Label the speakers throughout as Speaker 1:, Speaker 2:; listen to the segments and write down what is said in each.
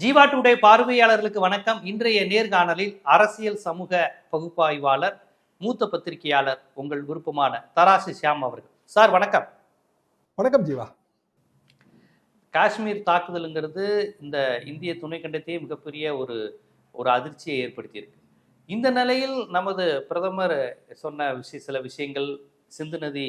Speaker 1: Jeeva today பார்வையாளர்களுக்கு வணக்கம். இன்றைய நேர்காணலில் அரசியல் சமூக பகுப்பாய்வாளர் மூத்த பத்திரிகையாளர் உங்கள் விருப்பமான தராசு ஷியாம் அவர்கள். சார் வணக்கம்.
Speaker 2: வணக்கம் ஜீவா.
Speaker 1: காஷ்மீர் தாக்குதலுங்கிறது இந்த இந்திய துணைக்கண்டத்தையே மிகப்பெரிய ஒரு ஒரு அதிர்ச்சியை ஏற்படுத்தியிருக்கு. இந்த நிலையில் நமது பிரதமர் சொன்ன விஷய சில விஷயங்கள் சிந்து நதி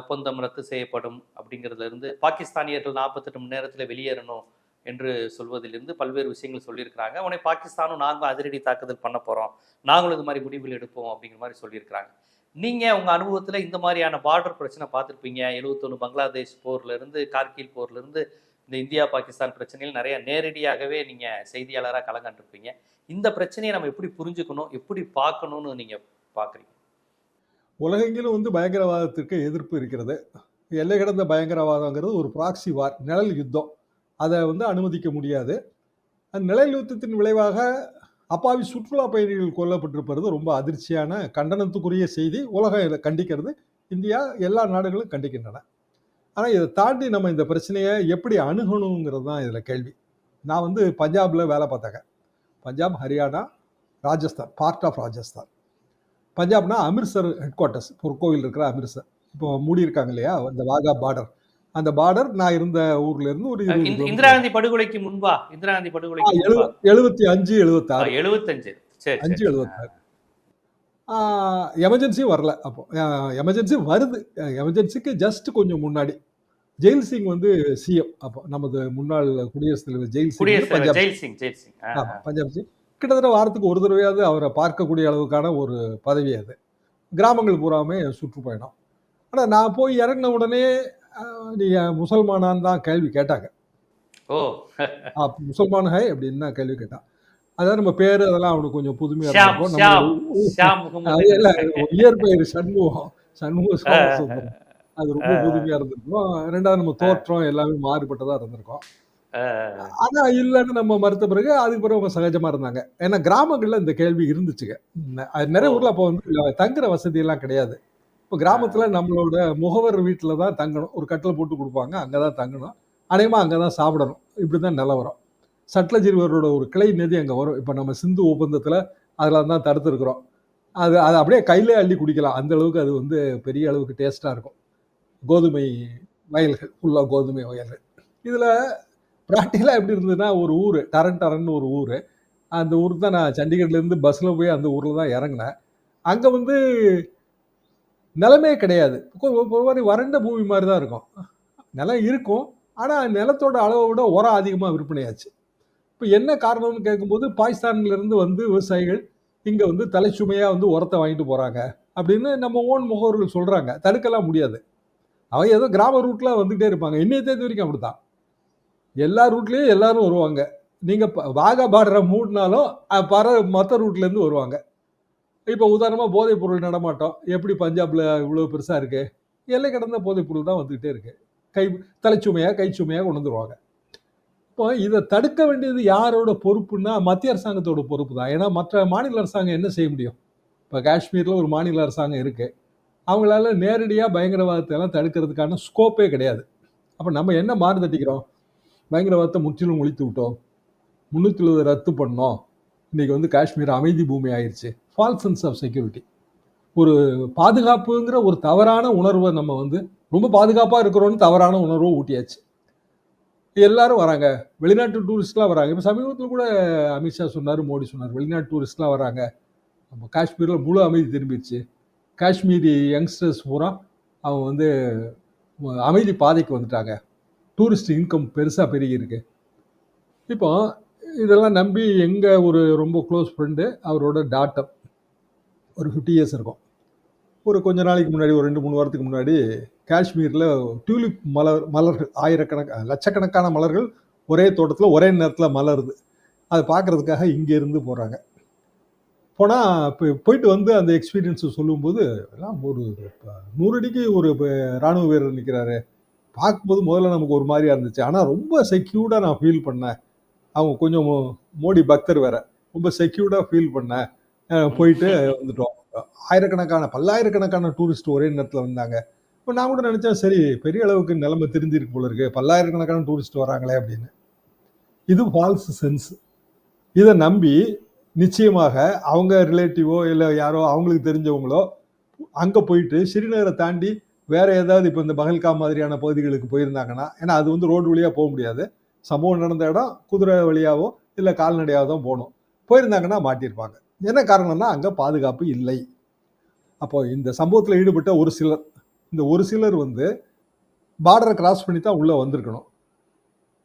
Speaker 1: ஒப்பந்தம் ரத்து செய்யப்படும் அப்படிங்கிறதுல இருந்து பாகிஸ்தானியர்கள் நாற்பத்தெட்டு மணி நேரத்தில் வெளியேறணும். என்று சொல்வதிலிருந்து பல்வேறு விஷயங்கள் சொல்லியிருக்கிறாங்க. உடனே பாகிஸ்தானும் நாங்களும் அதிரடி தாக்குதல் பண்ண போகிறோம் நாங்களும் இது மாதிரி முடிவுகள் எடுப்போம் அப்படிங்கிற மாதிரி சொல்லியிருக்கிறாங்க. நீங்கள் உங்கள் அனுபவத்தில் இந்த மாதிரியான பார்டர் பிரச்சனை பார்த்துருப்பீங்க. எழுபத்தொன்று பங்களாதேஷ் போர்லேருந்து கார்கில் போர்லேருந்து இந்த இந்தியா பாகிஸ்தான் பிரச்சனையில் நிறைய நேரடியாகவே நீங்கள் செய்தியாளராக கலந்துருப்பீங்க இந்த பிரச்சனையை நம்ம எப்படி புரிஞ்சுக்கணும் எப்படி பார்க்கணும்னு நீங்கள் பார்க்குறீங்க?
Speaker 2: உலகெங்கிலும் வந்து பயங்கரவாதத்திற்கு எதிர்ப்பு இருக்கிறது. எல்லை கடந்த பயங்கரவாதங்கிறது ஒரு ப்ராக்சி வார் நிழல் யுத்தம். அதை வந்து அனுமதிக்க முடியாது. அந்த யுத்தத்தின் விளைவாக அப்பாவி சுற்றுலா பயணிகள் கொல்லப்பட்டிருப்பது ரொம்ப அதிர்ச்சியான கண்டனத்துக்குரிய செய்தி. உலகம் இதை கண்டிக்கிறது. இந்தியா எல்லா நாடுகளும் கண்டிக்கின்றன. ஆனால் இதை தாண்டி நம்ம இந்த பிரச்சனையை எப்படி அணுகணுங்கிறது தான் இதில் கேள்வி. நான் வந்து பஞ்சாபில் வேலை பார்த்தாங்க. Punjab Haryana Rajasthan part of Rajasthan. பஞ்சாப்னா Amritsar headquarters பொற்கோவில் இருக்கிற அமிர்தசர். இப்போ மூடி இருக்காங்க இல்லையா? அந்த வாகா பார்டர் அந்த பார்டர் நான் இருந்த ஊர்ல இருந்து ஒரு.
Speaker 1: இந்திரா காந்தி படுகொலைக்கு முன்பா? இந்திரா காந்தி
Speaker 2: எழுவ- எழுபத்தி அஞ்சு எழுபத்தாறு.
Speaker 1: எழுபத்தஞ்சு.
Speaker 2: அஞ்சு. எழுபத்தாறு. எமர்ஜென்சி வரல அப்போ. எமர்ஜென்சி வருது. எமர்ஜென்சிக்கு ஜஸ்ட் கொஞ்சம் முன்னாடி. ஜெயில் சிங் வந்து சிஎம் அப்போ. நமது முன்னாள் குடியரசுத் தலைவர் ஜெயில் சிங் பஞ்சாப்
Speaker 1: சிங்.
Speaker 2: பஞ்சாப் சிங். கிட்டத்தட்ட வாரத்துக்கு ஒரு தடவையாவது அவரை பார்க்கக்கூடிய அளவுக்கான ஒரு பதவி அது. கிராமங்கள் பூராமே சுற்றுப்பயணம். ஆனால் நான் போய் இறங்கின உடனே நீ முசல்மானான்னு தான் கேள்வி கேட்டாங்க.
Speaker 1: ஓ.
Speaker 2: முசல்மான் ஹை அப்படின்னு தான் கேள்வி கேட்டான். அதான் நம்ம பேர் அதெல்லாம் அவனுக்கு கொஞ்சம் புதுமையாக இருக்கும். நம்ம இயற்பெயர் சண்முகம். சண்முக சோமசுந்தரம் அது ரொம்ப புதுமையா இருந்திருக்கும். ரெண்டாவது நம்ம தோற்றம் எல்லாமே மாறுபட்டதா இருந்திருக்கும். ஆனா இல்லைன்னு நம்ம மறுத்த பிறகு அதுக்கு பிறகு அவங்க சகஜமா இருந்தாங்க. ஏன்னா கிராமங்கள்ல இந்த கேள்வி இருந்துச்சுங்க. நிறைய ஊர்ல அப்போ வந்து தங்குற வசதி எல்லாம் கிடையாது. இப்போ கிராமத்தில் நம்மளோட முகவர் வீட்டில் தான் தங்கணும். ஒரு கட்டில் போட்டு கொடுப்பாங்க அங்கே தான் தங்கணும். அநேகமாக அங்கே தான் சாப்பிடணும். இப்படி தான் நிலவரம் சட்லஜ் ரிவரோட ஒரு கிளை நதி அங்கே வரும். இப்போ நம்ம சிந்து ஒப்பந்தத்தில் அதில் தான் தடுத்துருக்குறோம். அது அது அப்படியே கையிலே அள்ளி குடிக்கலாம். அந்த அளவுக்கு அது வந்து பெரிய அளவுக்கு டேஸ்ட்டாக இருக்கும். கோதுமை வயல்கள் ஃபுல்லாக கோதுமை வயல்கள். இதில் ப்ராக்டிக்கலாக எப்படி இருந்ததுன்னா ஒரு ஊர் டரன் டரன்னு ஒரு ஊர். அந்த ஊர் தான் நான் சண்டிகர்லேருந்து பஸ்ஸில் போய் அந்த ஊரில் தான் இறங்கினேன். அங்கே வந்து நிலமே கிடையாது. ஒரு மாதிரி வறண்ட பூமி மாதிரி தான் இருக்கும். நிலம் இருக்கும். ஆனால் நிலத்தோட அளவை விட உரம் அதிகமாக விற்பனையாச்சு. இப்போ என்ன காரணம்னு கேட்கும்போது பாகிஸ்தான்லேருந்து வந்து விவசாயிகள் இங்கே வந்து தலை சுமையாக வந்து உரத்தை வாங்கிட்டு போகிறாங்க அப்படின்னு நம்ம ஓன் முகவர்கள் சொல்கிறாங்க தடுக்கலாம் முடியாது. அவங்க ஏதோ கிராம ரூட்டில் வந்துகிட்டே இருப்பாங்க. இன்னைய தேதி வரைக்கும் அப்படி தான் எல்லா ரூட்லேயும் எல்லாரும் வருவாங்க. நீங்கள் வாகா பாடுற மூடினாலும் பற மற்ற ரூட்லேருந்து வருவாங்க. இப்போ உதாரணமாக போதைப் பொருள் நடமாட்டம் எப்படி பஞ்சாபில் இவ்வளோ பெருசாக இருக்கு? எல்லை கடந்த போதைப் பொருள் தான் வந்துக்கிட்டே இருக்கு. கை தலைச்சுமையாக கைச்சுமையாக கொண்டு வந்துருவாங்க. இப்போ இதை தடுக்க வேண்டியது யாரோட பொறுப்புன்னா மத்திய அரசாங்கத்தோட பொறுப்பு தான். ஏன்னா மற்ற மாநில அரசாங்கம் என்ன செய்ய முடியும்? இப்போ காஷ்மீரில் ஒரு மாநில அரசாங்கம் இருக்குது அவங்களால நேரடியாக பயங்கரவாதத்தை எல்லாம் தடுக்கிறதுக்கான ஸ்கோப்பே கிடையாது. அப்போ நம்ம என்ன மாறு தட்டிக்கிறோம்? பயங்கரவாதத்தை முற்றிலும் ஒழித்து விட்டோம். முந்நூற்றி எழுபது ரத்து பண்ணோம். இன்னைக்கு வந்து காஷ்மீர் அமைதி பூமி ஆயிடுச்சு ஃபால்ஸ் சென்ஸ் ஆஃப் செக்யூரிட்டி ஒரு பாதுகாப்புங்கிற ஒரு தவறான உணர்வை நம்ம வந்து ரொம்ப பாதுகாப்பாக இருக்கிறோன்னு தவறான உணர்வை ஊட்டியாச்சு. எல்லாரும் வராங்க. வெளிநாட்டு டூரிஸ்ட்லாம் வராங்க. இப்போ சமீபத்தில் கூட அமித்ஷா சொன்னார் மோடி சொன்னார் வெளிநாட்டு டூரிஸ்ட்லாம் வராங்க. நம்ம காஷ்மீரில் முழு அமைதி திரும்பிடுச்சு. காஷ்மீரி யங்ஸ்டர்ஸ் பூரா அவங்க வந்து அமைதி பாதைக்கு வந்துட்டாங்க. டூரிஸ்ட் இன்கம் பெருசாக பெருகியிருக்கு இப்போ இதெல்லாம் நம்பி எங்கள் ஒரு ரொம்ப க்ளோஸ் ஃப்ரெண்டு அவரோட டாட்டர் ஒரு ஃபிஃப்டி இயர்ஸ் இருக்கும். ஒரு கொஞ்ச நாளைக்கு முன்னாடி ஒரு ரெண்டு மூணு வாரத்துக்கு முன்னாடி காஷ்மீரில் டியூலிப் மலர் மலர்கள் ஆயிரக்கணக்க லட்சக்கணக்கான மலர்கள் ஒரே தோட்டத்தில் ஒரே நேரத்தில் மலருது. அதை பார்க்குறதுக்காக இங்கேருந்து போகிறாங்க போனால் இப்போ போயிட்டு வந்து அந்த எக்ஸ்பீரியன்ஸை சொல்லும்போது எல்லாம் ஒரு ப- நூறு அடிக்கு ஒரு இராணுவ ராணுவ வீரர் நிற்கிறாரு பார்க்கும்போது முதல்ல நமக்கு ஒரு மாதிரியாக இருந்துச்சு. ஆனால் ரொம்ப செக்யூர்டாக நான் ஃபீல் பண்ணேன். அவங்க கொஞ்சம் மோடி பக்தர் வேற. ரொம்ப செக்யூர்டாக ஃபீல் பண்ணேன் போயிட்டு வந்துட்டோம். ஆயிரக்கணக்கான பல்லாயிரக்கணக்கான டூரிஸ்ட் ஒரே நேரத்தில் வந்தாங்க. இப்போ நான் கூட நினச்சேன் சரி பெரிய அளவுக்கு நிலைமை தெரிஞ்சிருக்கு போல இருக்கு. பல்லாயிரக்கணக்கான டூரிஸ்ட் வராங்களே அப்படின்னு. இது ஃபால்ஸ் சென்ஸ் இதை நம்பி நிச்சயமாக அவங்க ரிலேட்டிவோ இல்லை யாரோ அவங்களுக்கு தெரிஞ்சவங்களோ அங்கே போயிட்டு ஸ்ரீநகரை தாண்டி வேற ஏதாவது இப்போ இந்த பகல்கா மாதிரியான பகுதிகளுக்கு போயிருந்தாங்கன்னா ஏன்னா அது வந்து ரோடு வழியாக போக முடியாது. சம்பவம் நடந்த இடம் குதிரை வழியாவோ இல்லை கால்நடையாக தான் போகணும் போயிருந்தாங்கன்னா மாட்டியிருப்பாங்க. என்ன காரணம்னா அங்கே பாதுகாப்பு இல்லை. அப்போ இந்த சம்பவத்தில் ஈடுபட்ட ஒரு சிலர் இந்த ஒரு சிலர் வந்து பார்டரை கிராஸ் பண்ணி தான் உள்ளே வந்திருக்கணும்.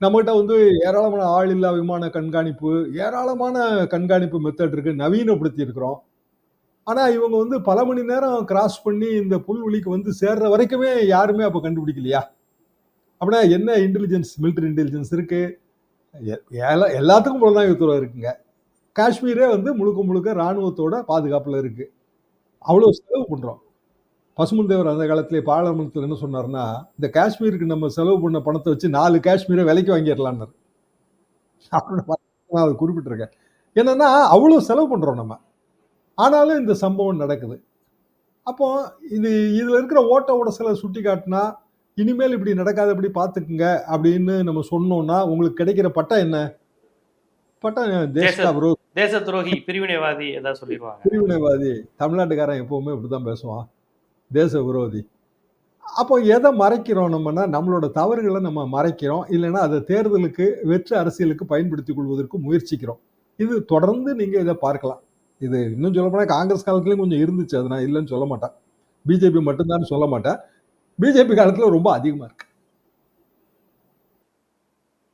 Speaker 2: நம்மகிட்ட வந்து ஏராளமான ஆள் இல்லா விமான கண்காணிப்பு ஏராளமான கண்காணிப்பு மெத்தட் இருக்கு நவீனப்படுத்தி இருக்கிறோம். இவங்க வந்து பல மணி நேரம் கிராஸ் பண்ணி இந்த புல்வெளிக்கு வந்து சேர்ற வரைக்குமே யாருமே அப்போ கண்டுபிடிக்கலையா? அப்படின்னா என்ன இன்டெலிஜென்ஸ் மிலிட்டரி இன்டெலிஜென்ஸ் இருக்கு. எ- எல்லா- எல்லாத்துக்கும் புலனாய்வுத்துறை இருக்குங்க. காஷ்மீரே வந்து முழுக்க முழுக்க ராணுவத்தோட பாதுகாப்பில் இருக்குது அவ்வளோ செலவு பண்ணுறோம் பசுமுந்தேவர் அந்த காலத்திலே பாராளுமன்றத்தில் என்ன சொன்னார்னா இந்த காஷ்மீருக்கு நம்ம செலவு பண்ண பணத்தை வச்சு நாலு காஷ்மீரை விலைக்கு வாங்கிடலான்னாரு. அப்படின்னு நான் அதை குறிப்பிட்டிருக்கேன். என்னென்னா அவ்வளோ செலவு பண்ணுறோம் நம்ம. ஆனாலும் இந்த சம்பவம் நடக்குது. அப்போ இது இதில் இருக்கிற ஓட்ட உடசலை சுட்டி காட்டினா இனிமேல் இப்படி நடக்காதபடி பார்த்துக்குங்க அப்படின்னு நம்ம சொன்னோம்னா உங்களுக்கு கிடைக்கிற பட்டம் என்ன? பட்டம் தேசா விரோத
Speaker 1: தேச துரோகி பிரிவினைவாதி ஏதாவது சொல்லிடுவாங்க.
Speaker 2: பிரிவினைவாதி. தமிழ்நாட்டுக்காரன் எப்பவுமே இப்படிதான் பேசுவான். தேச விரோதி. அப்போ எதை மறைக்கிறோம் நம்மனா நம்மளோட தவறுகளை நம்ம மறைக்கிறோம். இல்லைன்னா அதை தேர்தலுக்கு வெற்று அரசியலுக்கு பயன்படுத்திக் கொள்வதற்கு முயற்சிக்கிறோம். இது தொடர்ந்து நீங்க இதை பார்க்கலாம். இது இன்னும் சொல்ல போனா காங்கிரஸ் காலத்துலயும் கொஞ்சம் இருந்துச்சு. அது நான் இல்லைன்னு சொல்ல மாட்டேன். பிஜேபி மட்டும்தான் சொல்ல மாட்டேன். பிஜேபி காலத்தில் ரொம்ப அதிகமாக இருக்கு.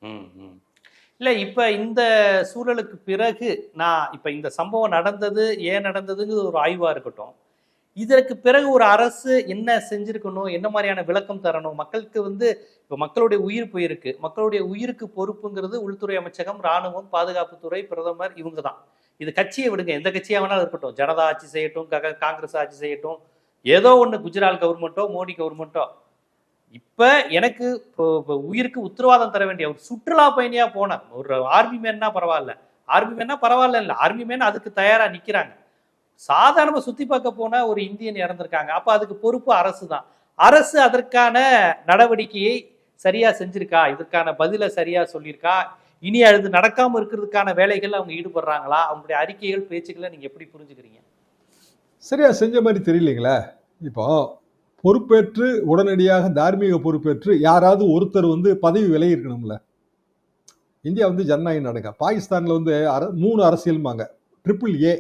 Speaker 1: ம், ம். இந்த சூழலுக்கு பிறகு நான் இப்போ இந்த சம்பவம் நடந்தது ஏன் நடந்ததுங்கிறது ஒரு ஆய்வாக இருக்கட்டும். இதற்கு பிறகு ஒரு அரசு என்ன செஞ்சிருக்கணும் என்ன மாதிரியான விளக்கம் தரணும்? மக்களுக்கு வந்து இப்போ மக்களுடைய உயிர் போயிருக்கு. மக்களுடைய உயிருக்கு பொறுப்புங்கிறது உள்துறை அமைச்சகம் ராணுவம் பாதுகாப்புத்துறை பிரதமர் இவங்க தான் இது கட்சியை விடுங்க. எந்த கட்சியாக வேணாலும் இருக்கட்டும். ஜனதா ஆட்சி செய்யட்டும் காங்கிரஸ் ஆட்சி செய்யட்டும் ஏதோ ஒன்று குஜராத் கவர்மெண்ட்டோ மோடி கவர்மெண்ட்டோ இப்போ எனக்கு இப்போ- உயிருக்கு உத்தரவாதம் தர வேண்டிய ஒரு சுற்றுலா பயணியாக போன ஒரு ஆர்மி மேன்னா பரவாயில்ல. ஆர்மி மேன்னா பரவாயில்ல இல்லை. ஆர்மி மேன் அதுக்கு தயாராக நிற்கிறாங்க சாதாரணமாக சுற்றி பார்க்க போன ஒரு இந்தியன் இறந்திருக்காங்க. அப்போ அதுக்கு பொறுப்பு அரசு தான் அரசு அதற்கான நடவடிக்கையை சரியாக செஞ்சுருக்கா? இதற்கான பதிலை சரியாக சொல்லியிருக்கா? இனி அது நடக்காமல் இருக்கிறதுக்கான வேலைகள் அவங்க ஈடுபடுறாங்களா? அவங்களுடைய அறிக்கைகள் பேச்சுக்களை நீங்கள் எப்படி புரிஞ்சுக்கிறீங்க?
Speaker 2: சரியா செஞ்ச மாதிரி தெரியலீங்களே? இப்போ பொறுப்பேற்று உடனடியாக தார்மீக பொறுப்பேற்று யாராவது ஒருத்தர் வந்து பதவி விலகி இருக்கணும்ல இந்தியா வந்து ஜனநாயக நாடுங்க. பாகிஸ்தான்ல வந்து அர மூணு அரசியல்மாங்க triple A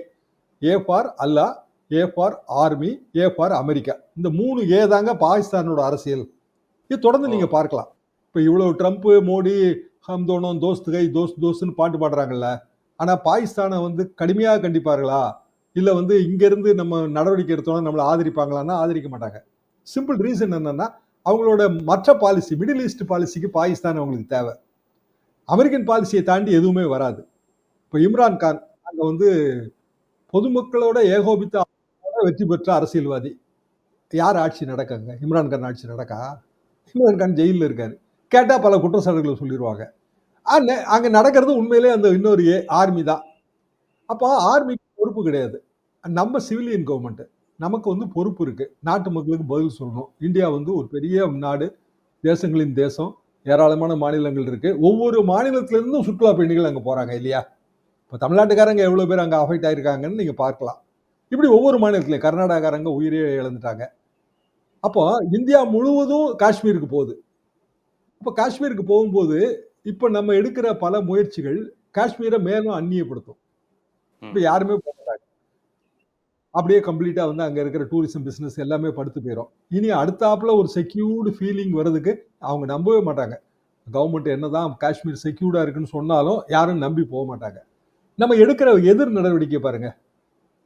Speaker 2: A for Allah A for army A for America. இந்த மூணு ஏ தாங்க பாகிஸ்தானோட அரசியல். இது தொடர்ந்து நீங்க பார்க்கலாம். இப்போ இவ்வளவு ட்ரம்ப் மோடி ஹம் தோனும் தோஸ்து கை தோஸ்த் தோஸ்துன்னு பாட்டு பாடுறாங்கல்ல. ஆனா பாகிஸ்தானை வந்து கடுமையாக கண்டிப்பார்களா? இல்லை வந்து இங்கேருந்து நம்ம நடவடிக்கை எடுத்தோம்னா நம்மளை ஆதரிப்பாங்களான்னா ஆதரிக்க மாட்டாங்க. சிம்பிள் ரீசன் என்னன்னா அவங்களோட மற்ற பாலிசி மிடில் ஈஸ்ட் பாலிசிக்கு பாகிஸ்தான் அவங்களுக்கு தேவை. அமெரிக்கன் பாலிசியை தாண்டி எதுவுமே வராது. இப்போ இம்ரான் கான் அங்கே வந்து பொதுமக்களோட ஏகோபித்த வெற்றி பெற்ற அரசியல்வாதி. யார் ஆட்சி நடக்குங்க? இம்ரான் கான் ஆட்சி நடக்கா? இம்ரான் கான் ஜெயிலில் இருக்கார். கேட்டால் பல குற்றச்சாட்டுகளை சொல்லிடுவாங்க அங்கே நடக்கிறது உண்மையிலே அந்த இன்னொரு ஆர்மி தான். அப்போ ஆர்மிக்கு பொறுப்பு கிடையாது. நம்ம சிவிலியன் கவர்மெண்ட் நமக்கு வந்து பொறுப்பு இருக்கு. நாட்டு மக்களுக்கு பதில் சொல்லணும். இந்தியா வந்து ஒரு பெரிய நாடு தேசங்களின் தேசம் ஏராளமான மாநிலங்கள் இருக்கு. ஒவ்வொரு மாநிலத்தில இருந்தும் சுற்றுலா பயணிகள் அங்க போறாங்க இல்லையா? இப்போ தமிழ்நாட்டுக்காரங்க எவ்வளவு பேர் அங்க அஃபெக்ட் ஆயிருக்காங்கன்னு நீங்க பார்க்கலாம். இப்படி ஒவ்வொரு மாநிலத்திலையும் கர்நாடகாரங்க உயிரே இழந்துட்டாங்க. அப்போ இந்தியா முழுவதும் காஷ்மீருக்கு போகுது. அப்போ காஷ்மீருக்கு போகும்போது இப்போ நம்ம எடுக்கிற பல முயற்சிகள் காஷ்மீரை மேலும் அந்நியப்படுத்தும். இப்போ யாருமே போக மாட்டாங்க. அப்படியே கம்ப்ளீட்டா வந்து அங்க இருக்கிற டூரிசம் பிசினஸ் எல்லாமே படுத்து போயிடும் இனி அடுத்தாப்புல ஒரு செக்யூர்டு ஃபீலிங் வர்றதுக்கு அவங்க நம்பவே மாட்டாங்க. கவர்மெண்ட் என்னதான் காஷ்மீர் செக்யூர்டா இருக்குன்னு சொன்னாலும் யாரும் நம்பி போக மாட்டாங்க. நம்ம எடுக்கிற எதிர் நடவடிக்கை பாருங்க.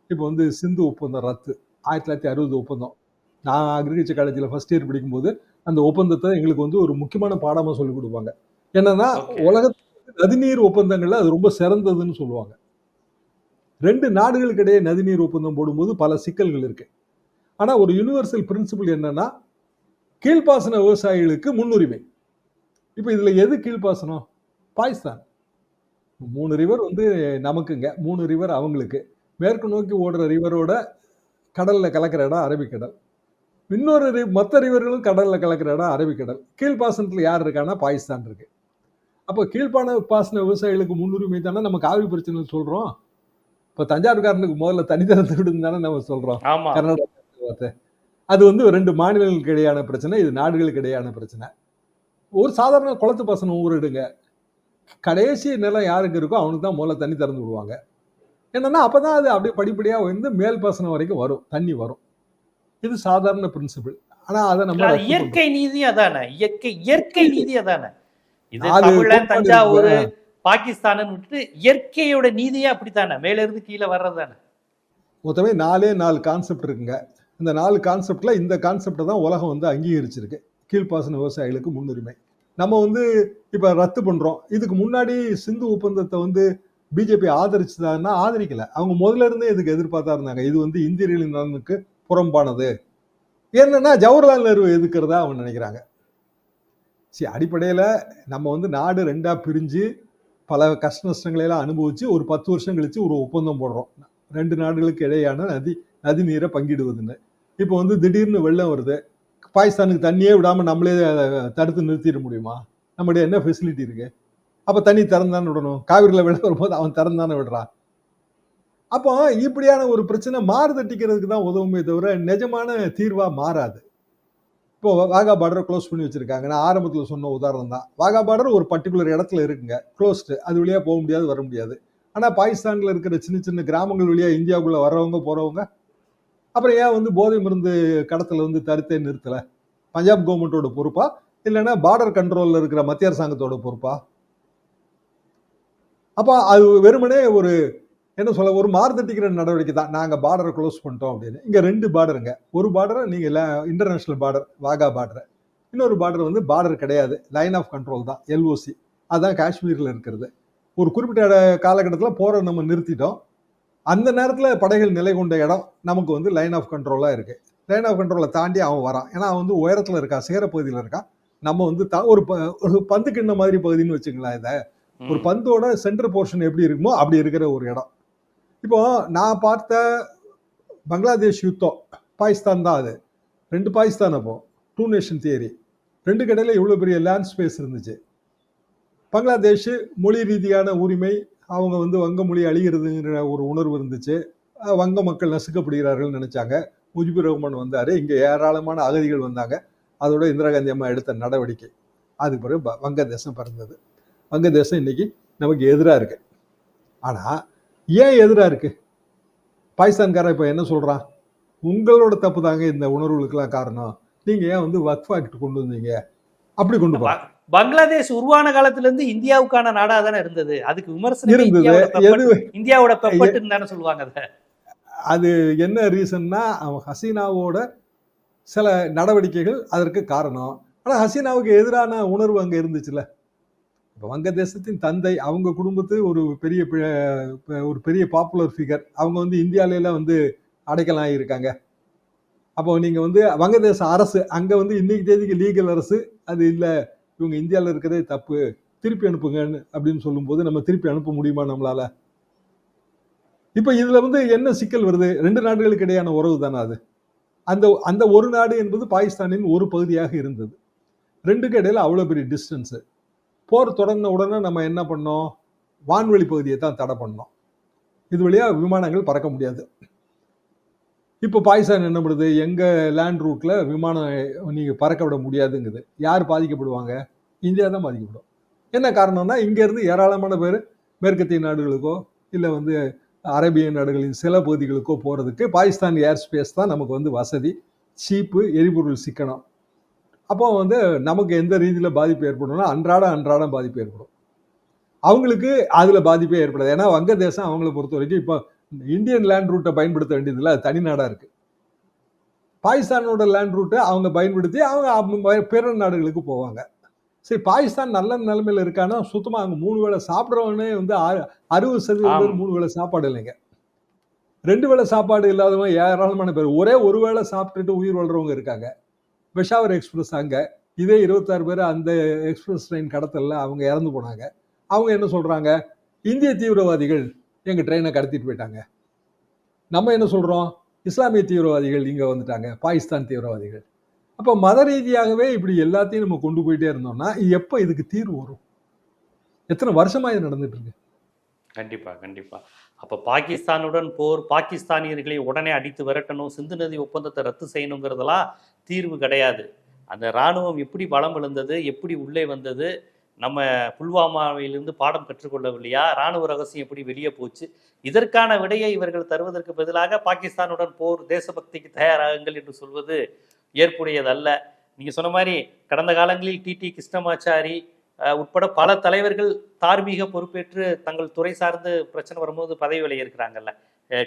Speaker 2: இப்போ வந்து சிந்து ஒப்பந்தம் ரத்து. ஆயிரத்தி தொள்ளாயிரத்தி அறுபது ஒப்பந்தம். நான் அக்ரிகல்ச்சர் காலேஜில் ஃபர்ஸ்ட் இயர் படிக்கும்போது அந்த ஒப்பந்தத்தை எங்களுக்கு வந்து ஒரு முக்கியமான பாடமா சொல்லி கொடுப்பாங்க. என்னன்னா. உலகத்து நதிநீர் ஒப்பந்தங்கள்ல அது ரொம்ப சிறந்ததுன்னு சொல்லுவாங்க. ரெண்டு நாடுகளுக்கு இடையே நதிநீர் ஒப்பந்தம் போடும்போது பல சிக்கல்கள் இருக்கு. ஆனால் ஒரு யுனிவர்சல் பிரின்சிபிள் என்னன்னா கீழ்ப்பாசன விவசாயிகளுக்கு முன்னுரிமை. இப்போ இதில் எது கீழ்ப்பாசனம்? பாகிஸ்தான் மூணு ரிவர் வந்து நமக்குங்க. மூணு ரிவர் அவங்களுக்கு. மேற்கு நோக்கி ஓடுற ரிவரோட கடலில் கலக்கிற இடம் அரபிக்கடல். இன்னொரு ரி- மற்ற ரிவர்களும் கடலில் கலக்கிற இடம் அரபிக்கடல். கீழ்ப்பாசனத்தில் யார் இருக்கான்னா பாகிஸ்தான் இருக்குது அப்போ கீழ்ப்பான பாசன விவசாயிகளுக்கு முன்னுரிமை தானே நம்ம காவிரி பிரச்சனை சொல்கிறோம் இப்போ தஞ்சாவூர்காரனுக்கு முதல்ல தனி திறந்து விடுன்னு தானே நம்ம சொல்றோம். கர்நாடகா அது வந்து ரெண்டு மாநிலங்களுக்கு இடையான பிரச்சனை இது நாடுகளுக்கு இடையான பிரச்சனை. ஒரு சாதாரண குளத்து பாசனம் ஊரிடுங்க கடைசி நிலம் யாருக்கு இருக்கோ அவனுக்கு தான் முதல்ல தண்ணி திறந்து விடுவாங்க. என்னன்னா அப்பதான் அது அப்படியே படிப்படியாக வந்து மேல் பாசனம் வரைக்கும் வரும். தண்ணி வரும். இது சாதாரண பிரின்சிபிள் ஆனா அதை நம்ம.
Speaker 1: இயற்கை நீதி அதானே? இயற்கை இயற்கை நீதி அதானே? இது தமிழன் தஞ்சாவூர். பாகிஸ்தானை விட்டுட்டு இயற்கையோட நீதியே அப்படித்தானே? மேலேருந்து கீழே வர்றது தானே
Speaker 2: மொத்தமே நாலே நாலு கான்செப்ட் இருக்குங்க. இந்த நாலு கான்செப்டில் இந்த கான்செப்டை தான் உலகம் வந்து அங்கீகரிச்சிருக்கு. கீழ்ப்பாசன விவசாயிகளுக்கு முன்னுரிமை. நம்ம வந்து இப்போ ரத்து பண்ணுறோம் இதுக்கு முன்னாடி சிந்து ஒப்பந்தத்தை வந்து பிஜேபி ஆதரிச்சதான்னா ஆதரிக்கல. அவங்க முதல்ல இருந்தே இதுக்கு எதிர்பார்த்தா இருந்தாங்க. இது வந்து இந்தியர்களின் நலனுக்கு புறம்பானது. என்னன்னா ஜவஹர்லால் நேரு எதுக்கிறதா அவங்க நினைக்கிறாங்க. சரி அடிப்படையில் நம்ம வந்து நாடு ரெண்டாக பிரிஞ்சு பல கஷ்ட நஷ்டங்களையெல்லாம் அனுபவித்து ஒரு பத்து வருஷம் கழித்து ஒரு ஒப்பந்தம் போடுறோம். ரெண்டு நாடுகளுக்கு இடையான நதி நதி நீரை பங்கிடுவதுன்னு. இப்போ வந்து திடீர்னு வெள்ளம் வருது. பாகிஸ்தானுக்கு தண்ணியே விடாமல் நம்மளே அதை தடுத்து நிறுத்திட முடியுமா? நம்முடைய என்ன ஃபெசிலிட்டி இருக்குது அப்போ தண்ணி திறந்தானே விடணும். காவிரியில் வெள்ளம் வரும்போது அவன் திறந்தானே விடுறான். அப்போ இப்படியான ஒரு பிரச்சனை மாறு தட்டிக்கிறதுக்கு தான் உதவுமே தவிர நிஜமான தீர்வாக மாறாது. இப்போ வாகா பார்டரை க்ளோஸ் பண்ணி வச்சிருக்காங்க நான் ஆரம்பத்தில் சொன்ன உதாரணம் தான். வாகா பார்டர் ஒரு பர்டிகுலர் இடத்துல இருக்குங்க. க்ளோஸ்டு அது வழியாக போக முடியாது வர முடியாது. ஆனால் பாகிஸ்தானில் இருக்கிற சின்ன சின்ன கிராமங்கள் வழியா இந்தியாவுக்குள்ளே வர்றவங்க போகிறவங்க அப்புறம் ஏன் வந்து போதை மருந்து கடத்தில் வந்து தடுத்தே நிறுத்தலை? பஞ்சாப் கவர்மெண்ட்டோட பொறுப்பா? இல்லைன்னா பார்டர் கண்ட்ரோலில் இருக்கிற மத்திய அரசாங்கத்தோட பொறுப்பா? அப்போ அது வெறுமனே ஒரு என்ன சொல்ல ஒரு மாறுதட்டிக்கிற நடவடிக்கை தான். நாங்கள் பார்டரை க்ளோஸ் பண்ணிட்டோம் அப்படின்னு. இங்கே ரெண்டு பார்டருங்க ஒரு பார்டரை நீங்கள் இன்டர்நேஷனல் பார்டர் வாகா பார்டர் இன்னொரு பார்டர் வந்து பார்டர் கிடையாது. லைன் ஆஃப் கண்ட்ரோல் தான் எல்ஓசி அதுதான் காஷ்மீரில் இருக்கிறது. ஒரு குறிப்பிட்ட காலகட்டத்தில் போரை நம்ம நிறுத்திட்டோம். அந்த நேரத்தில் படைகள் நிலை கொண்ட இடம் நமக்கு வந்து லைன் ஆஃப் கண்ட்ரோலாக இருக்கு. லைன் ஆஃப் கண்ட்ரோலை தாண்டி அவன் வரான். ஏன்னா அவன் வந்து உயரத்தில் இருக்கான் சேர பகுதியில் இருக்கான். நம்ம வந்து தா ஒரு ப- ஒரு பந்து கிண்ண மாதிரி பகுதின்னு வச்சுங்களேன் இதை. ஒரு பந்தோட சென்டர் போர்ஷன் எப்படி இருக்குமோ அப்படி இருக்கிற ஒரு இடம். இப்போ நான் பார்த்த பங்களாதேஷ் யுத்தம் பாகிஸ்தான் தான் அது. ரெண்டு பாகிஸ்தான் அப்போ டூ நேஷன் தியரி ரெண்டு கடையில் இவ்வளோ பெரிய லேண்ட் ஸ்பேஸ் இருந்துச்சு. பங்களாதேஷ் மொழி ரீதியான உரிமை அவங்க வந்து வங்க மொழி அழிகிறதுங்கிற ஒரு உணர்வு இருந்துச்சு. வங்க மக்கள் நசுக்கப்படுகிறார்கள் நினச்சாங்க. முஜிபுர் ரஹ்மான் வந்தார். இங்கே ஏராளமான அகதிகள் வந்தாங்க. அதோட இந்திரா காந்தி அம்மா எடுத்த நடவடிக்கை. அதுக்கு பிறகு ப- வங்கதேசம் பிறந்தது. வங்கதேசம் இன்னைக்கு நமக்கு எதிராக இருக்கு. ஆனால் ஏன் எதிராக இருக்கு? பாகிஸ்தான்காரன் இப்போ என்ன சொல்றான் உங்களோட தப்பு தாங்க இந்த உணர்வுகளுக்கெல்லாம் காரணம். நீங்க ஏன் வந்து வக்ஃப் ஆக்ட் கொண்டு வந்தீங்க? அப்படி கொண்டு
Speaker 1: ப- பங்களாதேஷ் உருவான காலத்துல இருந்து இந்தியாவுக்கான நாடா தானே இருந்தது. அதுக்கு விமர்சனம்
Speaker 2: இருந்தது.
Speaker 1: இந்தியாவோட பெப்பட்டுன்னு தானே சொல்லுவாங்க அதை.
Speaker 2: அது என்ன ரீசன்னா அவன் ஹசீனாவோட சில நடவடிக்கைகள் அதற்கு காரணம். ஆனா ஹசீனாவுக்கு எதிரான உணர்வு அங்க இருந்துச்சுல்ல? இப்போ வங்கதேசத்தின் தந்தை அவங்க குடும்பத்து ஒரு பெரிய ஒரு பெரிய பாப்புலர் ஃபிகர் அவங்க வந்து இந்தியாவிலலாம் வந்து அடைக்கலாம் ஆகியிருக்காங்க. அப்போ நீங்கள் வந்து வங்கதேச அரசு அங்கே வந்து இன்னைக்கு தேதிக்கு லீகல் அரசு அது இல்லை இவங்க இந்தியாவில் இருக்கிறதே தப்பு. திருப்பி அனுப்புங்கன்னு அப்படின்னு சொல்லும்போது நம்ம திருப்பி அனுப்ப முடியுமா நம்மளால? இப்போ இதில் வந்து என்ன சிக்கல் வருது? ரெண்டு நாடுகளுக்கு இடையான உறவு தானே அது? அந்த அந்த ஒரு நாடு என்பது பாகிஸ்தானின் ஒரு பகுதியாக இருந்தது. ரெண்டுக்கு இடையில அவ்வளோ பெரிய டிஸ்டன்ஸு போர் தொடங்கின உடனே நம்ம என்ன பண்ணோம்? வான்வெளி பகுதியை தான் தடை பண்ணோம். இது வழியாக விமானங்கள் பறக்க முடியாது. இப்போ பாகிஸ்தான் என்ன பண்ணுது? எங்கள் லேண்ட் ரூட்டில் விமானம் நீங்கள் பறக்க விட முடியாதுங்குது. யார் பாதிக்கப்படுவாங்க? இந்தியா தான் பாதிக்கப்படும். என்ன காரணம்னா இங்கேருந்து ஏராளமான பேர் மேற்கத்திய நாடுகளுக்கோ இல்லை வந்து அரேபிய நாடுகளின் சில பகுதிகளுக்கோ போகிறதுக்கு பாகிஸ்தான் ஏர் ஸ்பேஸ் தான் நமக்கு வந்து வசதி. சீப்பு எரிபொருள் சிக்கனம். அப்போ வந்து நமக்கு எந்த ரீதியில் பாதிப்பு ஏற்படும்னா அன்றாட அன்றாடம் பாதிப்பு ஏற்படும். அவங்களுக்கு அதில் பாதிப்பே ஏற்படாது. ஏன்னா வங்கதேசம் அவங்கள பொறுத்த வரைக்கும் இப்போ இந்தியன் லேண்ட் ரூட்டை பயன்படுத்த வேண்டியதில்லை அது தனி நாடாக இருக்கு. பாகிஸ்தானோட லேண்ட் ரூட்டை அவங்க பயன்படுத்தி அவங்க பிற நாடுகளுக்கு போவாங்க. சரி பாகிஸ்தான் நல்ல நிலைமையில இருக்கான்னா சுத்தமாக அங்கே மூணு வேளை சாப்பிட்றவனே வந்து அறு- அறுபது சதவீதம். மூணு வேளை சாப்பாடு இல்லைங்க. ரெண்டு வேளை சாப்பாடு இல்லாதவங்க ஏராளமான பேர். ஒரே ஒரு வேளை சாப்பிட்டுட்டு உயிர் வாழ்றவங்க இருக்காங்க. பெஷாவர் எக்ஸ்பிரஸ் அங்கே. இதே இருபத்தாறு பேர் அந்த எக்ஸ்பிரஸ் ட்ரெயின் கடத்தலில் அவங்க இறந்து போனாங்க. அவங்க என்ன சொல்கிறாங்க இந்திய தீவிரவாதிகள் எங்கள் ட்ரெயினை கடத்திட்டு போயிட்டாங்க. நம்ம என்ன சொல்கிறோம் இஸ்லாமிய தீவிரவாதிகள் இங்கே வந்துட்டாங்க. பாகிஸ்தான் தீவிரவாதிகள். அப்போ மத ரீதியாகவே இப்படி எல்லாத்தையும் நம்ம கொண்டு போயிட்டே இருந்தோம்னா எப்போ இதுக்கு தீர்வு வரும்? எத்தனை வருஷமாக இது நடந்துட்டு இருக்கு?
Speaker 1: கண்டிப்பாக கண்டிப்பாக அப்போ பாகிஸ்தானுடன் போர் பாகிஸ்தானியர்களை உடனே அடித்து விரட்டணும் சிந்து நதி ஒப்பந்தத்தை ரத்து செய்யணுங்கிறதெல்லாம் தீர்வு கிடையாது. அந்த இராணுவம் எப்படி பலம் இழந்தது எப்படி உள்ளே வந்தது நம்ம புல்வாமாவிலிருந்து பாடம் கற்றுக்கொள்ளவில்லையா இராணுவ ரகசியம் எப்படி வெளியே போச்சு இதற்கான விடையை இவர்கள் தருவதற்கு பதிலாக பாகிஸ்தானுடன் போர் தேசபக்திக்கு தயாராகுங்கள் என்று சொல்வது ஏற்புடையதல்ல. நீங்கள் சொன்ன மாதிரி கடந்த காலங்களில் டிடி கிருஷ்ணமாச்சாரி உட்பட பல தலைவர்கள் தார்மீக பொறுப்பேற்று தங்கள் துறை சார்ந்து பிரச்சனை வரும்போது பதவி விலை இருக்கிறாங்கல்ல.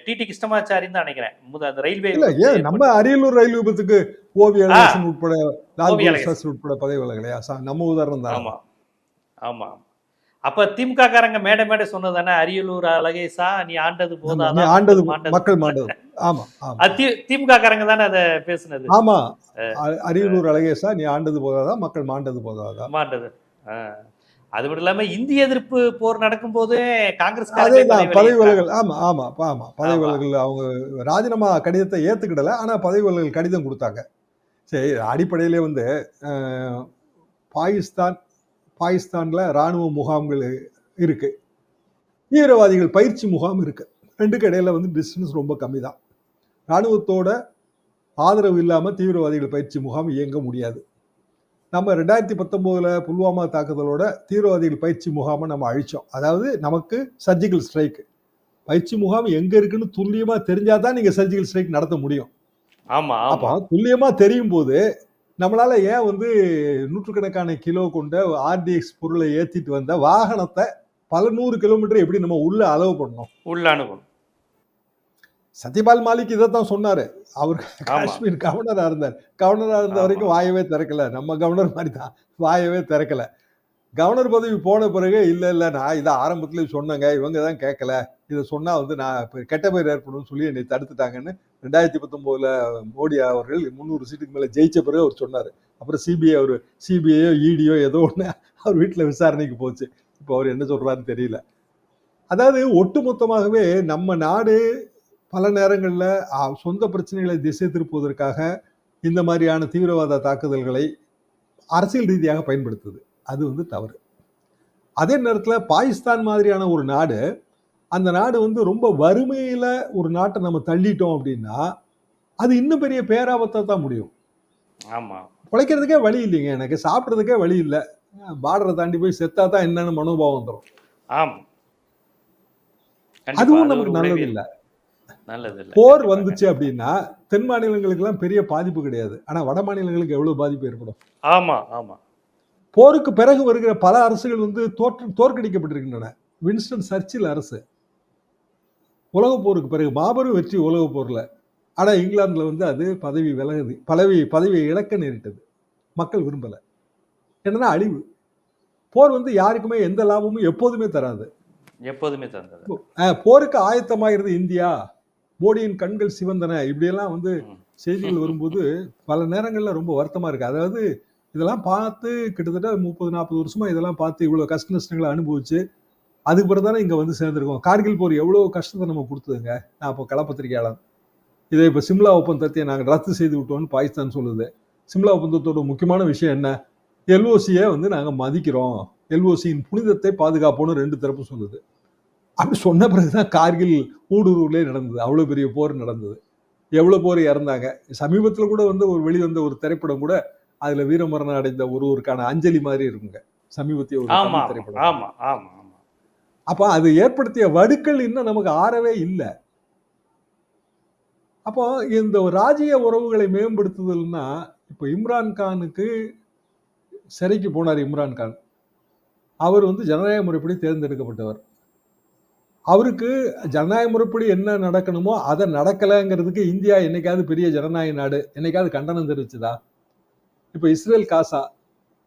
Speaker 1: டிடி கிருஷ்ணமாச்சாரின்னு தான் நினைக்கிறேன். அந்த ரயில்வே
Speaker 2: ஏன்? நம்ம அரியலூர் ரயில் விபத்துக்கு ஓவிய
Speaker 1: ஆ.
Speaker 2: அழகேசன் உட்பட உட்பட பதவி விலகலையா? நம்ம உதாரணம் தான்.
Speaker 1: ஆமா. ஆமா. அப்ப திமுக காரங்க மேடை மேடை சொன்னதானே அரியலூர் அழகேசா நீ ஆண்டது போதாதான்
Speaker 2: ஆண்டது. மக்கள் மாண்டது. ஆமா
Speaker 1: திமுக காரங்க தானே அதை பேசுனது?
Speaker 2: ஆமா. அரியலூர் அழகேசா நீ ஆண்டது போதாதா? மக்கள் மாண்டது போதாதா?
Speaker 1: மாண்டது. அது மட்டும் இல்லாம இந்திய எதிர்ப்பு போர் நடக்கும் போதே காங்கிரஸ்
Speaker 2: பதவி விலகல் ஆமா ஆமா ஆமா. பதவி. விலகல் அவங்க ராஜினாமா கடிதத்தை ஏத்துக்கிடல ஆனா பதவி விலகல் கடிதம் கொடுத்தாங்க. சரி அடிப்படையிலே வந்து பாகிஸ்தான் பாகிஸ்தான்ல ராணுவ முகாம்கள் இருக்கு. தீவிரவாதிகள் பயிற்சி முகாம் இருக்கு. ரெண்டுக்கு இடையில வந்து டிஸ்டன்ஸ் ரொம்ப கம்மி தான் ராணுவத்தோட ஆதரவு இல்லாம தீவிரவாதிகள் பயிற்சி முகாம் இயங்க முடியாது. நம்ம ரெண்டாயிரத்தி பத்தொம்போதுல புல்வாமா தாக்குதலோட தீவிரவாதிகள் பயிற்சி முகாமை நம்ம அழிச்சோம். அதாவது நமக்கு சர்ஜிக்கல் ஸ்ட்ரைக் பயிற்சி முகாம் எங்க இருக்குன்னு துல்லியமா தெரிஞ்சாதான் நீங்க சர்ஜிக்கல் ஸ்ட்ரைக் நடத்த முடியும்.
Speaker 1: ஆமா
Speaker 2: அப்போ
Speaker 1: ஆமா
Speaker 2: துல்லியமா தெரியும் போது நம்மளால ஏன் வந்து நூற்றுக்கணக்கான கிலோ கொண்ட ஆர்டிஎக்ஸ் பொருளை ஏத்திட்டு வந்த வாகனத்தை பல நூறு கிலோமீட்டர் எப்படி நம்ம உள்ள அளவு பண்ணோம்
Speaker 1: உள்ள அணுகும்
Speaker 2: சத்யபால் மாலிக் இதைத்தான் சொன்னாரு. அவர் காஷ்மீர் கவர்னரா இருந்தார். கவர்னரா இருந்த. வரைக்கும் வாயவே திறக்கல. நம்ம கவர்னர் மாதிரி தான் வாயவே திறக்கல. கவர்னர் பதவி போன பிறகு இல்ல இல்ல நான் இதை ஆரம்பத்துல சொன்னேங்க. இவங்க தான் கேட்கல. இதை சொன்னா வந்து நான் கெட்ட பேர் ஏற்படும் சொல்லி என்னை தடுத்துட்டாங்கன்னு ரெண்டாயிரத்தி பத்தொன்பதுல மோடி அவர்கள் முந்நூறு சீட்டுக்கு மேல ஜெயிச்ச பிறகு அவர் சொன்னாரு. அப்புறம் சிபிஐ அவர் சிபிஐயோ இடியோ ஏதோ ஒண்ணு அவர் வீட்டுல விசாரணைக்கு போச்சு. இப்போ அவர் என்ன சொல்றாருன்னு தெரியல. அதாவது ஒட்டுமொத்தமாகவே நம்ம நாடு பல நேரங்களில் சொந்த பிரச்சனைகளை திசை திருப்புவதற்காக இந்த மாதிரியான தீவிரவாத தாக்குதல்களை அரசியல் ரீதியாக பயன்படுத்துது. அது வந்து தவறு. அதே நேரத்தில் பாகிஸ்தான் மாதிரியான ஒரு நாடு அந்த நாடு வந்து ரொம்ப வறுமையில் ஒரு நாட்டை நம்ம தள்ளிட்டோம் அப்படின்னா அது இன்னும் பெரிய பேராபத்தாக தான் முடியும்.
Speaker 1: ஆமா.
Speaker 2: பிழைக்கிறதுக்கே வழி இல்லைங்க. எனக்கு சாப்பிட்றதுக்கே வழி இல்லை. பார்டரை தாண்டி போய் செத்தா தான் என்னன்னு மனோபாவம் வந்துடும்
Speaker 1: ஆம். கண்டிப்பா,
Speaker 2: அதுவும்
Speaker 1: அது
Speaker 2: நமக்கு நல்லது இல்ல போர் வந்துச்சு அப்படின்னா தென் மாநிலங்களுக்கெல்லாம் பெரிய பாதிப்பு கிடையாது. ஆனா வட மாநிலங்களுக்கு எவ்வளவு பாதிப்பு ஏற்படும்?
Speaker 1: ஆமா ஆமா.
Speaker 2: போருக்கு பிறகு வருகிற பல அரசுகள் வந்து தோற்று தோற்கடிக்கப்பட்டிருக்கின்றன. வின்ஸ்டன் சர்ச்சில் அரசு. உலகப் போருக்கு பிறகு மாபெரும் வெற்றி உலகப் போர்ல. ஆனா இங்கிலாந்துல வந்து அது பதவி விலகுது பதவி பதவியை இழக்க நேரிட்டது. மக்கள் விரும்பல. என்னன்னா அழிவு. போர் வந்து யாருக்குமே எந்த லாபமும் எப்போதுமே தராது.
Speaker 1: எப்போதுமே
Speaker 2: அஹ், போருக்கு ஆயத்தமாகிறது இந்தியா. மோடியின் கண்கள் சிவந்தன. இப்படியெல்லாம் வந்து. செய்திகள் வரும்போது பல நேரங்களில் ரொம்ப வருத்தமா இருக்கு. அதாவது இதெல்லாம் பார்த்து கிட்டத்தட்ட முப்பது நாற்பது வருஷமா இதெல்லாம் பார்த்து இவ்வளோ கஷ்ட நஷ்டங்களை அனுபவிச்சு அதுக்கு பிறகு தானே இங்கே வந்து சேர்ந்துருக்கோம். கார்கில் போர் எவ்வளோ கஷ்டத்தை நம்ம கொடுத்ததுங்க? நான் இப்போ களப்பத்திரிக்கையாளர் இதை இப்போ சிம்லா ஒப்பந்தத்தை நாங்கள் ரத்து செய்து விட்டோம்னு பாகிஸ்தான் சொல்லுது. சிம்லா ஒப்பந்தத்தோட முக்கியமான விஷயம் என்ன? எல்ஓசியை வந்து நாங்கள் மதிக்கிறோம். எல்ஓசியின் புனிதத்தை பாதுகாப்போம்னு ரெண்டு தரப்பு சொல்லுது. அப்படி சொன்ன பிறகுதான் கார்கில் ஊடுருவிலே நடந்தது. அவ்வளோ பெரிய போர் நடந்தது. எவ்வளோ போர் இறந்தாங்க. சமீபத்தில் கூட வந்து ஒரு வெளிவந்த ஒரு திரைப்படம் கூட அதில் வீரமரணம் அடைந்த ஒருவருக்கான அஞ்சலி மாதிரி இருக்குங்க. சமீபத்திய ஒரு திரைப்படம்.
Speaker 1: ஆமா ஆமா ஆமா.
Speaker 2: அப்போ அது ஏற்படுத்திய வடுக்கள் இன்னும் நமக்கு ஆறவே இல்லை. அப்போ இந்த ராஜ்ய உறவுகளை மேம்படுத்துதல்னா இப்போ இம்ரான் கானுக்கு சிறைக்கு போனார் இம்ரான் கான். அவர் வந்து ஜனநாயக முறைப்படி தேர்ந்தெடுக்கப்பட்டவர். அவருக்கு ஜனநாயக முறைப்படி என்ன நடக்கணுமோ அதை நடக்கலைங்கிறதுக்கு இந்தியா என்னைக்காவது பெரிய ஜனநாயக நாடு என்னைக்காவது கண்டனம் தெரிவிச்சதா? இப்போ இஸ்ரேல் காசா.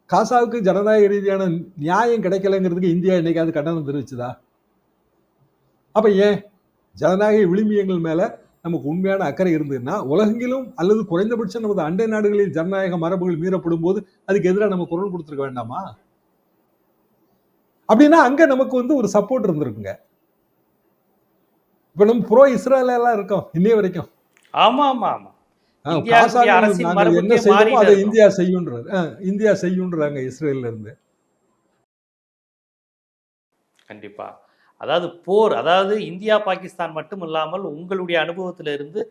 Speaker 2: காசாவுக்கு ஜனநாயக ரீதியான நியாயம் கிடைக்கலங்கிறதுக்கு இந்தியா என்னைக்காவது கண்டனம் தெரிவிச்சதா? அப்போ ஏன்? ஜனநாயக விளிம்பியங்கள் மேலே நமக்கு உண்மையான அக்கறை இருந்ததுன்னா உலகெங்கிலும் அல்லது குறைந்தபட்சம் நமது அண்டை நாடுகளில் ஜனநாயக மரபுகள் மீறப்படும் போது அதுக்கு எதிராக நம்ம குரல் கொடுத்துருக்க வேண்டாமா? அப்படின்னா அங்கே நமக்கு வந்து ஒரு சப்போர்ட் இருந்திருக்குங்க. இப்ப நம்ம ப்ரோ இஸ்ரேல எல்லாம் இருக்கோம் இன்னைய வரைக்கும்.
Speaker 1: ஆமா ஆமா ஆமா
Speaker 2: என்ன செய்யணுமோ அதை. இந்தியா செய்யுன்றாரு. இந்தியா செய்யுன்றாங்க இஸ்ரேல்ல இருந்து
Speaker 1: கண்டிப்பா. அதாவது போர் அதாவது இந்தியா பாகிஸ்தான் மட்டும் இல்லாமல் உங்களுடைய அனுபவத்துல இருந்து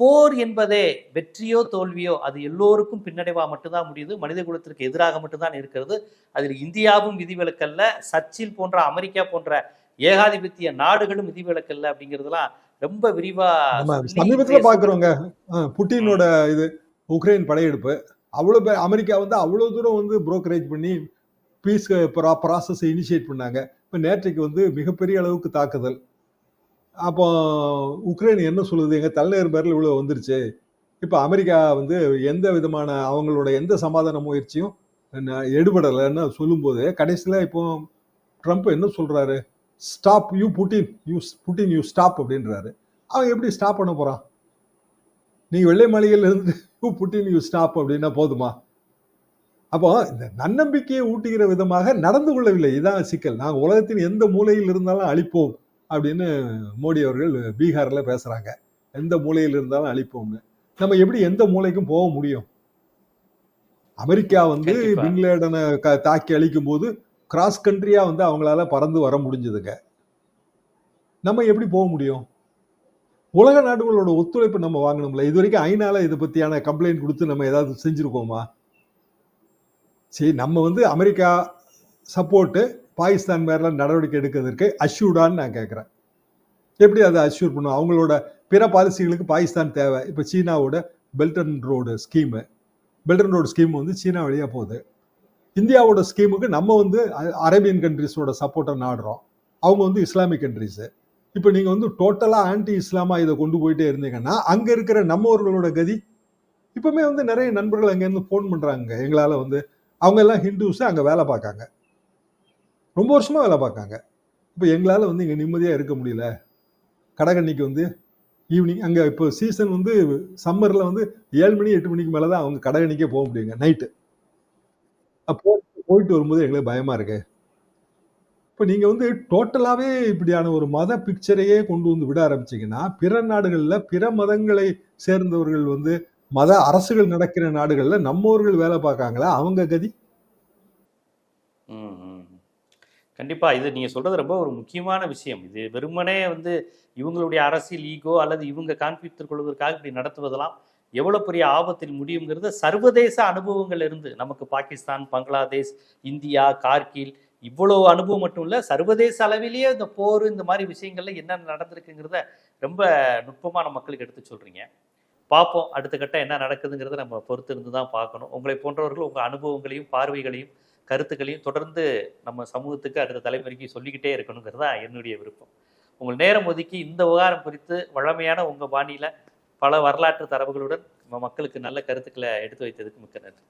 Speaker 1: போர் என்பதே வெற்றியோ தோல்வியோ அது எல்லோருக்கும் பின்னடைவா மட்டும்தான் முடியுது. மனித குலத்திற்கு எதிராக மட்டும்தான் இருக்கிறது. அதில் இந்தியாவும் விதிவிலக்கல்ல. சர்ச்சில் போன்ற அமெரிக்கா போன்ற ஏகாதிபத்திய நாடுகளும் விதிவிலக்கல்ல அப்படிங்கிறதுலாம் ரொம்ப விரிவா
Speaker 2: சமீபத்துல பாக்குறோங்க. புட்டினோட இது உக்ரைன் படையெடுப்பு. அவ்வளவு பேர் அமெரிக்கா வந்து அவ்வளவு தூரம் வந்து புரோக்கரேஜ் பண்ணி பீஸ் ப்ராசஸ் இனிஷியேட் பண்ணாங்க. இப்போ நேற்றைக்கு வந்து மிகப்பெரிய அளவுக்கு தாக்குதல். அப்போ உக்ரைன் என்ன சொல்லுது? எங்க தலைநகர் பேரில் இவ்வளவு வந்துருச்சு. இப்போ அமெரிக்கா வந்து எந்த விதமான அவங்களோட எந்த சமாதான முயற்சியும் எடுபடலைன்னு சொல்லும்போது கடைசியில் இப்போ ட்ரம்ப் என்ன சொல்றாரு? Stop you Putin you Putin you stop அப்படின்றாரு. அவன் எப்படி ஸ்டாப் பண்ண போறான்? நீங்க வெள்ளை மாளிகையில் இருந்து யூ புட்டின் யூ ஸ்டாப் அப்படின்னா போதுமா? அப்போ இந்த நன்னம்பிக்கையை ஊட்டுகிற விதமாக நடந்து கொள்ளவில்லை. இதான் சிக்கல். நாங்கள் உலகத்தின் எந்த மூலையில் இருந்தாலும் அழிப்போம் அப்படின்னு மோடி அவர்கள் பீகார்ல பேசுறாங்க. எந்த மூலையில் இருந்தாலும் அழிப்போம்னு. நம்ம எப்படி எந்த மூலைக்கும் போக முடியும்? அமெரிக்கா வந்து. பின்லேடனை தாக்கி அழிக்கும் போது கிராஸ் கண்ட்ரியாக வந்து அவங்களால பறந்து வர முடிஞ்சதுங்க. நம்ம எப்படி போக முடியும்? உலக நாடுகளோட ஒத்துழைப்பு நம்ம வாங்கணும்ல. இது வரைக்கும் ஐநால இதை பற்றியான கம்ப்ளைண்ட் கொடுத்து நம்ம ஏதாவது செஞ்சுருக்கோமா? சரி நம்ம வந்து அமெரிக்கா சப்போர்ட்டு பாகிஸ்தான் மேலாம் நடவடிக்கை எடுக்கிறதுக்கு அஷ்யூர்டான்னு நான் கேட்குறேன் எப்படி அதை அஷ்யூர் பண்ணும்? அவங்களோட பிற பாலிசிகளுக்கு பாகிஸ்தான் தேவை. இப்போ சீனாவோட belt and road scheme belt and road scheme வந்து சீனா வழியாக போகுது. இந்தியாவோட ஸ்கீமுக்கு நம்ம வந்து அரேபியன் கண்ட்ரிஸோட சப்போர்ட்டை நாடுறோம். அவங்க வந்து இஸ்லாமிக் கண்ட்ரிஸு இப்போ நீங்கள் வந்து டோட்டலாக ஆன்டி இஸ்லாமா இதை கொண்டு போயிட்டே இருந்தீங்கன்னா அங்கே இருக்கிற நம்மவர்களோட கதி. இப்போவுமே வந்து நிறைய நண்பர்கள் அங்கேருந்து ஃபோன் பண்ணுறாங்க எங்களால் வந்து அவங்க எல்லாம் ஹிந்துஸு அங்கே வேலை பார்க்காங்க. ரொம்ப வருஷமாக வேலை பார்க்காங்க. இப்போ எங்களால் வந்து இங்கே நிம்மதியாக இருக்க முடியல. கடகண்ணிக்கு வந்து ஈவினிங் அங்கே இப்போ சீசன் வந்து சம்மரில் வந்து ஏழு மணி எட்டு மணிக்கு மேலே தான் அவங்க கடகண்ணிக்கே போக முடியுங்க நைட்டு அப்போ போயிட்டு வரும்போது எங்களுக்கு பயமா இருக்கு. இப்போ நீங்க வந்து டோட்டலாவே இப்படியான ஒரு மத பிக்சரையே கொண்டு வந்து விட ஆரம்பிச்சீங்கன்னா பிற நாடுகள்ல பிற மதங்களை சேர்ந்தவர்கள் வந்து மத அரசுகள் நடக்கிற நாடுகள்ல நம்மவர்கள் வேலை பார்க்காங்களா அவங்க கதி?
Speaker 1: ம், ம். கண்டிப்பா இது நீங்க சொல்றது ரொம்ப ஒரு முக்கியமான விஷயம். இது வெறுமனே வந்து இவங்களுடைய அரசியல் ஈகோ அல்லது இவங்க காண்பித்துக் கொள்வதற்காக இப்படி நடத்துவதெல்லாம் எவ்வளோ பெரிய ஆபத்தில் முடியுங்கிறது சர்வதேச அனுபவங்கள் இருந்து நமக்கு பாகிஸ்தான் பங்களாதேஷ் இந்தியா கார்கில் இவ்வளோ அனுபவம் மட்டும் இல்லை சர்வதேச அளவிலேயே இந்த போர் இந்த மாதிரி விஷயங்கள்ல என்ன நடந்திருக்குங்கிறத ரொம்ப நுட்பமான மக்களுக்கு எடுத்து சொல்கிறீங்க பார்ப்போம். அடுத்த கட்டம் என்ன நடக்குதுங்கிறத நம்ம பொறுத்து இருந்து தான் பார்க்கணும். உங்களை போன்றவர்கள் உங்கள் அனுபவங்களையும் பார்வைகளையும் கருத்துக்களையும் தொடர்ந்து நம்ம சமூகத்துக்கு அடுத்த தலைமுறைக்கு சொல்லிக்கிட்டே இருக்கணுங்கிறது தான் என்னுடைய விருப்பம். உங்கள் நேரம் ஒதுக்கி இந்த விவகாரம் குறித்து வழமையான உங்கள் பாணியில் பல வரலாற்று தரவுகளுடன் நம்ம மக்களுக்கு நல்ல கருத்துக்களை எடுத்து வைத்ததுக்கு மிக்க நன்றி.